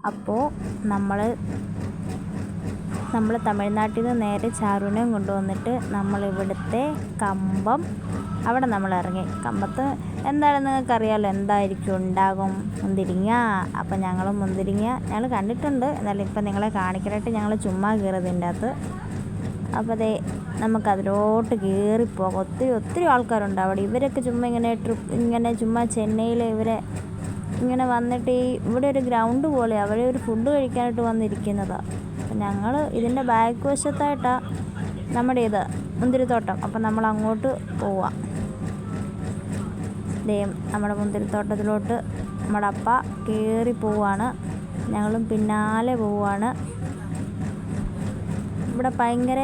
അപ്പോൾ നമ്മൾ നമ്മൾ തമിഴ്നാട്ടിൽ നിന്ന് നേരെ ചാരുവിനെയും കൊണ്ടുവന്നിട്ട് നമ്മൾ ഇവിടുത്തെ കമ്പം അവിടെ നമ്മൾ ഇറങ്ങി കമ്പത്ത് എന്തായാലും നിങ്ങൾക്കറിയാമല്ലോ എന്തായിരിക്കും ഉണ്ടാകും. മുന്തിരിങ്ങ. അപ്പം ഞങ്ങൾ മുന്തിരിങ്ങ ഞങ്ങൾ കണ്ടിട്ടുണ്ട്. എന്നാലും ഇപ്പം നിങ്ങളെ കാണിക്കാനായിട്ട് ഞങ്ങൾ ചുമ്മാ കയറിയതിന്റെ അകത്ത്. അപ്പോൾ അതെ നമുക്കതിലോട്ട് കയറിപ്പോകാം ഒത്തിരി ഒത്തിരി ആൾക്കാരുണ്ട് അവിടെ. ഇവരൊക്കെ ചുമ്മാ ഇങ്ങനെ ട്രിപ്പ് ഇങ്ങനെ ചുമ്മാ ചെന്നൈയിൽ ഇവരെ ഇങ്ങനെ വന്നിട്ട് ഈ ഇവിടെ ഒരു ഗ്രൗണ്ട് പോലെ അവിടെ ഒരു ഫുഡ് കഴിക്കാനായിട്ട് വന്നിരിക്കുന്നതാണ് അപ്പം ഞങ്ങൾ ഇതിന്റെ ബാക്ക് വശത്തായിട്ടാണ് നമ്മുടെ ഇത് മുന്തിരിത്തോട്ടം. അപ്പം നമ്മൾ അങ്ങോട്ട് പോവാം. ദേ നമ്മുടെ മുന്തിരിത്തോട്ടത്തിലോട്ട് നമ്മുടെ അപ്പ കയറി പോവാണ്. ഞങ്ങളും പിന്നാലെ പോവാണ്. ഇവിടെ ഭയങ്കര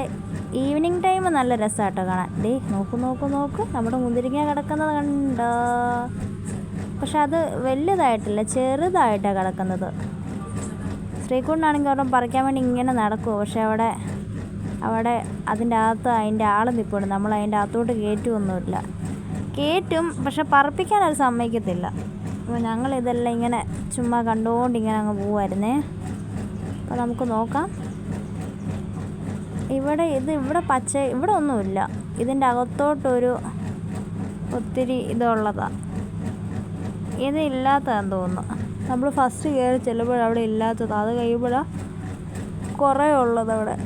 ഈവനിങ് ടൈം നല്ല രസമാട്ടോ കാണാൻ. ദേ നോക്കൂ നോക്കൂ നോക്കൂ. നമ്മുടെ മുന്തിരിങ്ങ കിടക്കുന്നത് കണ്ടോ? പക്ഷെ അത് വലുതായിട്ടില്ല ചെറുതായിട്ടാണ് കിടക്കുന്നത്. ശ്രീകുണ്ണാണെങ്കിൽ അവിടെ പറിക്കാൻ വേണ്ടി ഇങ്ങനെ നടക്കുമോ പക്ഷെ അവിടെ അവിടെ അതിന്റെ അകത്ത് അതിന്റെ ആൾ നിൽപ്പുണ്ട് നമ്മൾ അതിന്റെ അകത്തോട്ട് കയറ്റുമൊന്നുമില്ല കയറ്റും പക്ഷെ പറപ്പിക്കാൻ അത് സമ്മതിക്കത്തില്ല. അപ്പോൾ ഞങ്ങൾ ഇതെല്ലാം ഇങ്ങനെ ചുമ്മാ കണ്ടുകൊണ്ട് ഇങ്ങനെ അങ്ങ് പോവായിരുന്നേ. അപ്പോൾ നമുക്ക് നോക്കാം. ഇവിടെ ഇത് ഇവിടെ പച്ച ഇവിടെ ഒന്നുമില്ല. ഇതിന്റെ അകത്തോട്ടൊരു ഒത്തിരി ഇതുള്ളതാണ് ഇത് ഇല്ലാത്തതാന്ന് തോന്നുന്നു. നമ്മൾ ഫസ്റ്റ് കയറി ചെല്ലുമ്പോൾ അവിടെ ഇല്ലാത്തത്. അത് കഴിയുമ്പോഴാണ് കുറേ ഉള്ളത് അവിടെ.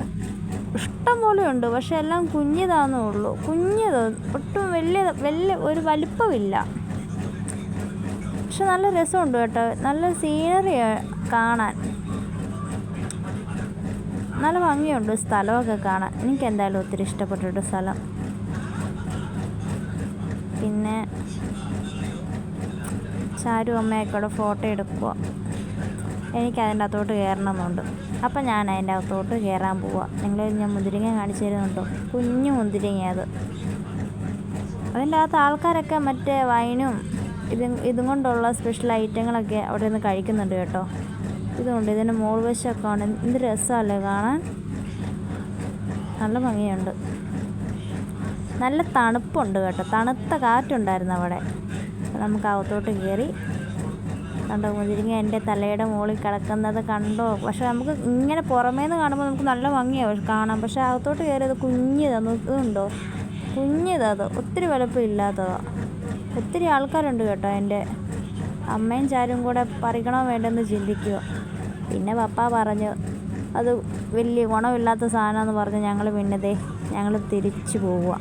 ഇഷ്ടം പോലെ ഉണ്ട് പക്ഷെ എല്ലാം കുഞ്ഞിതാന്നേ ഉള്ളൂ. കുഞ്ഞത് ഒട്ടും വലിയ വലിയ ഒരു വലിപ്പമില്ല. പക്ഷെ നല്ല രസമുണ്ട് കേട്ടോ. നല്ല സീനറി കാണാൻ. നല്ല ഭംഗിയുണ്ട് സ്ഥലമൊക്കെ കാണാൻ. എനിക്ക് എന്തായാലും ഒത്തിരി ഇഷ്ടപ്പെട്ടിട്ട് സ്ഥലം. പിന്നെ ചാരു അമ്മയൊക്കെ ഫോട്ടോ എടുക്കുക എനിക്ക് അതിന്റെ അകത്തോട്ട് കയറണമെന്നുണ്ട്. അപ്പം ഞാൻ അതിന്റെ അകത്തോട്ട് കയറാൻ പോവുക നിങ്ങൾ ഞാൻ മുന്തിരിങ്ങ കാണിച്ചു തരുന്നുണ്ടോ? കുഞ്ഞു മുന്തിരിങ്ങ അത്. അതിന്റെ അകത്ത് ആൾക്കാരൊക്കെ മറ്റേ വൈനും ഇത് ഇതും കൊണ്ടുള്ള സ്പെഷ്യൽ ഐറ്റങ്ങളൊക്കെ അവിടെ നിന്ന് കഴിക്കുന്നുണ്ട് കേട്ടോ. ഇതുകൊണ്ട് ഇതിന്റെ മോൾ വശമൊക്കെ ആണ് എന്ത് രസമല്ലേ കാണാൻ? നല്ല ഭംഗിയുണ്ട്. നല്ല തണുപ്പുണ്ട് കേട്ടോ. തണുത്ത കാറ്റുണ്ടായിരുന്നു അവിടെ. നമുക്ക് അകത്തോട്ട് കയറി കണ്ടോ മുതിരിങ്ങ എന്റെ തലയുടെ മുകളിൽ കിടക്കുന്നത് കണ്ടോ? പക്ഷെ നമുക്ക് ഇങ്ങനെ പുറമേ നിന്ന് കാണുമ്പോൾ നമുക്ക് നല്ല ഭംഗിയാവും കാണാം പക്ഷെ അകത്തോട്ട് കയറിയത് കുഞ്ഞിതാണ് ഇതുണ്ടോ? കുഞ്ഞിതത് ഒത്തിരി വലുപ്പം ഇല്ലാത്തതാണ് ഒത്തിരി ആൾക്കാരുണ്ട് കേട്ടോ എന്റെ അമ്മയും ചാരും കൂടെ പറിക്കണോ വേണ്ടെന്ന് ചിന്തിക്കുക. പിന്നെ പപ്പ പറഞ്ഞു അത് വലിയ ഗുണമില്ലാത്ത സാധനമെന്ന് പറഞ്ഞ് ഞങ്ങൾ പിന്നതേ ഞങ്ങൾ തിരിച്ചു പോവുക.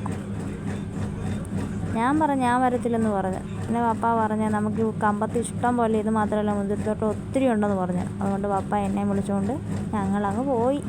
ഞാൻ പറഞ്ഞു ഞാൻ വരത്തില്ലെന്ന് പറഞ്ഞു. എന്റെ പപ്പ പറഞ്ഞു നമുക്ക് കമ്പത്ത് ഇഷ്ടം പോലെ ഇത് മാത്രമല്ല മുന്തിരിത്തോട്ടം ഒത്തിരി ഉണ്ടെന്ന് പറഞ്ഞു. അതുകൊണ്ട് പപ്പ എന്നെ വിളിച്ചുകൊണ്ട് ഞങ്ങളങ്ങ് പോയി.